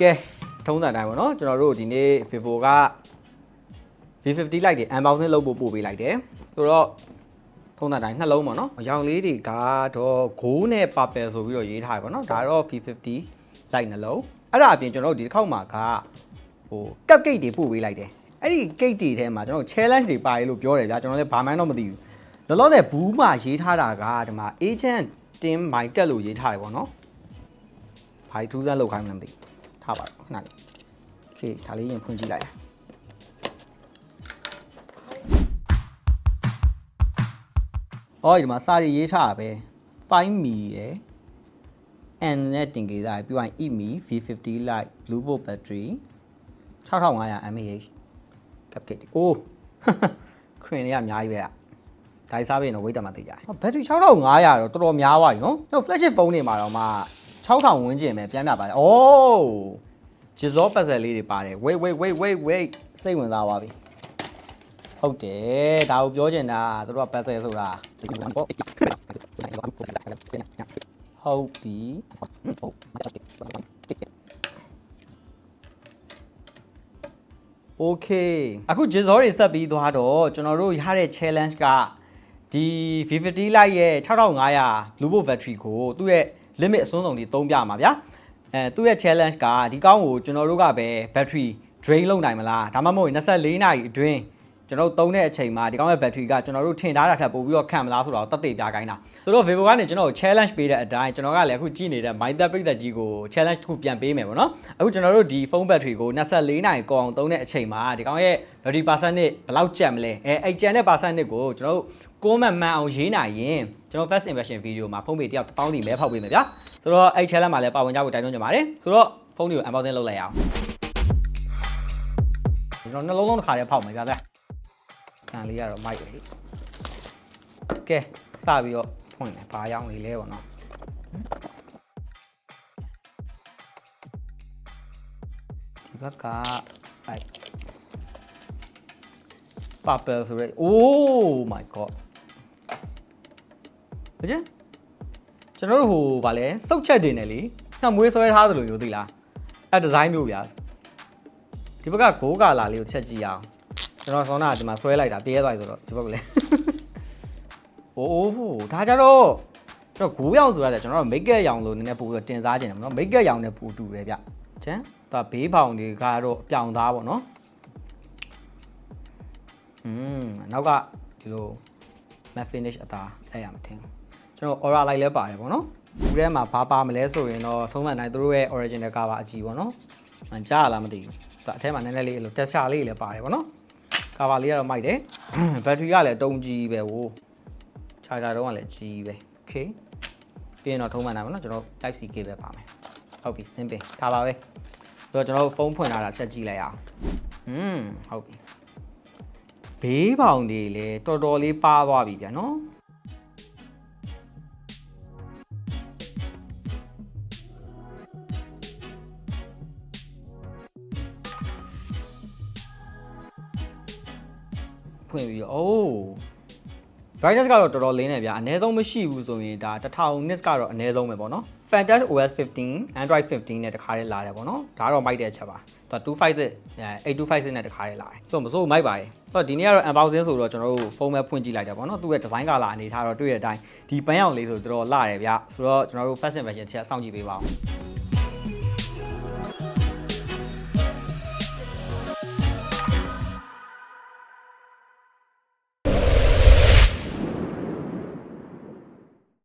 ကဲထုံးစံတိုင်းပေါ့နော်ကျွန်တော်တို့ဒီနေ့ Vivo က V50 Lite တွေ unboxing လုပ်ဖို့ပို့ပေးလိုက်တယ်ဆိုတော့ထုံးစံတိုင်းနှလုံးပေါ့နော်အရောင်လေးတွေကတော့ gold နဲ့ purple ဆိုပြီးတော့ရေးထားတယ်ပေါ့နော်ဒါတော့ V50 Lite နှလုံးအဲ့ဒါအပြင်ကျွန်တော်တို့ဒီတစ်ခေါက်မှာကဟို cupcake တွေပို့ပေးလိုက်တယ်အဲ့ဒီ cake တွေထဲမှာကျွန်တော်တို့ challenge တွေပါတယ်လို့ပြောတယ်ဗျာကျွန်တော်လည်းဘာမှန်းတော့မသိဘူးလောလောဆယ်ဘူးမှာရေးထားတာကဒီမှာ agent team my တက်လို့ရေးထားတယ်ပေါ့နော်ဘာထူးဆန်းလောက်ခိုင်းမှန်းမသိဘူး ထားပါတော့ခဏလေး โอเคဒါလေးရင်ဖွင့်ကြည့်လိုက်အော်ဒီမှာစာရီရေးထားတာပဲ 5me ရယ် N နဲ့တင်ကြတာပြီးရင် EMI V50 Lite Blue Volt battery 6500 mAh cupcake ဒီအိုး ခရင်လေးကအများကြီးပဲอ่ะဒါစားပြီးရင်တော့ဝိတ်တက်မှသိကြတယ်ဘက်ထရီ6500တော့တော်တော်များသွားပြီနော်ကျွန်တော် flagship ဖုန်းတွေမှာတော့မှ 6000ဝန်းကျင်ပဲပြန်ပြပါတယ်အိုး ဂျီဇောပတ်စယ်လေးတွေပါတယ် wait wait wait wait wait စိတ်ဝင်စားသွားပြီဟုတ်တယ်ဒါကိုပြောချင်တာသူတို့ကပတ်စယ်ဆိုတာဟုတ်ပြီโอเคအခုဂျီဇောတွေဆက်ပြီးသွားတော့ကျွန်တော်တို့ရတဲ့ challenge ကဒီ V50 Lite ရဲ့6500 Blue Bolt battery ကိုသူ့ရဲ့ limit အစွန်းဆုံးတွေသုံးပြမှာဗျာအဲသူ့ရဲ့ challenge ကဒီကောင်းကိုကျွန်တော်တို့ကပဲ battery drain လုပ်နိုင်မလားဒါမှမဟုတ်ရင်24နာရီအတွင်း ကျွန်တော်တို့သုံးတဲ့အချိန်မှာဒီကောင်းရဲ့ battery ကကျွန်တော်တို့ထင်ထားတာထက်ပိုပြီးတော့ခံမလားဆိုတော့တတ်သိပြခိုင်းတာသူတို့ Vivo ကနေကျွန်တော်တို့ challenge ပေးတဲ့အတိုင်းကျွန်တော်ကလည်းအခုကြည့်နေတဲ့ Mindtap ပိတ်သက်ကြီးကို challenge တစ်ခုပြန်ပေးမယ်ပေါ့နော်အခုကျွန်တော်တို့ဒီ phone battery ကို24နာရီကောအောင်သုံးတဲ့အချိန်မှာဒီကောင်းရဲ့ battery percentage ဘယ်လောက်ကျန်မလဲအဲအဲ့ကျန်တဲ့ percentage ကိုကျွန်တော်တို့ကိုမန်မှန်အောင်ရေးနိုင်ရင်ကျွန်တော် first impression video မှာဖုန်းပေတယောက်1000ဒီမဲဖောက်ပေးမယ်ဗျာဆိုတော့အဲ့ challenge မှာလည်းပါဝင်ကြဖို့တိုက်တွန်းချင်ပါတယ်ဆိုတော့ဖုန်းတွေကို unboxing လုပ်လိုက်အောင်ကျွန်တော်နှလုံးလုံးတစ်ခါတည်းဖောက်မယ်ဗျာဗျာ ဆန်လေးကတော့မိုက်တယ်ဟိကဲစပြီးတော့ဖွင့်တယ်ဘာရောင်းလေးလဲပေါ့နော်ဒီဘက်ကအဲ့ purple ဆိုရဲ oh my god မကျန်ကျွန်တော်တို့ဟိုဗာလဲစုတ်ချက်တင်တယ်လေနှမွေးဆွဲထားသလိုမျိုးသိလားအဲ့ဒီဇိုင်းမျိုးဗျာဒီဘက်ကဂိုးကာလာလေးကိုချက်ကြည့်အောင် ကျွန်တော်ဆောင်းတာဒီမှာဆွဲလိုက်တာပြဲသွားပြီဆိုတော့ဒီဘက်ကလည်းအိုးဟိုဒါကြတော့ကျွန်တော်ဂိုးရောင်ဆိုရတယ်ကျွန်တော်တို့ make up ရောင်လို့နည်းနည်းပို့ပြီးတော့တင်စားခြင်းတယ်မနော် make up ရောင်နဲ့ပို့တူတယ်ဗျချမ်းဒါဘေးပေါင်တွေကတော့အပြောင်သားပေါ့နော်อืมနောက်ကဒီလို matte finish အသားအဲ့ရမထင်ဘူးကျွန်တော် aura light လဲပါတယ်ပေါ့နော်ဘူးထဲမှာဘာပါမလဲဆိုရင်တော့သုံးမှန်တိုင်းသူတို့ရဲ့ original cover အကြည့်ပေါ့နော်အကြားရလားမသိဘူးဒါအထဲမှာနည်းနည်းလေးအဲ့လို texture လေးလည်းပါတယ်ပေါ့ နော် cover လေးကတော့မိုက်တယ် battery ကလည်းအတုံးကြီးပဲဟို charger တော့ကလည်းကြီးပဲ okay ပြီးရင်တော့ထုံးမှန်တိုင်းပေါ့နော်ကျွန်တော် type C cable ပါမယ်ဟုတ်ပြီစင်းပင်ဒါပါပဲဆိုတော့ကျွန်တော်ဖုန်းဖွင့်လာတာချက်ကြည့်လိုက်အောင်อืมဟုတ်ပြီဘေးပေါင်တွေလည်းတော်တော်လေးပါသွားပြီဗျာနော် ဖွင့်ပြီးတော့အိုး brightness ကတော့တော်တော်လင်းနေဗျာအနည်းဆုံးမရှိဘူးဆိုရင်ဒါ1000 nits ကတော့အနည်းဆုံးပဲပေါ့နော် Fantash OS 15 Android 15နဲ့တခါလေးလာတယ်ပေါ့နော်ဒါတော့မိုက်တဲ့အချက်ပါသူက256 8256နဲ့တခါလေးလာတယ်ဆိုတော့မစိုးမိုက်ပါရဲ့ဆိုတော့ဒီနေ့ကတော့ unboxing ဆိုတော့ကျွန်တော်တို့ဖုန်းပဲဖွင့်ကြည့်လိုက်တယ်ပေါ့နော်သူ့ရဲ့ design color အနေထားတော့တွေ့တဲ့အတိုင်းဒီပန်းရောင်လေးဆိုတော်တော်လာတယ်ဗျာဆိုတော့ကျွန်တော်တို့ first impression ချက်စောင့်ကြည့်ပေးပါဦး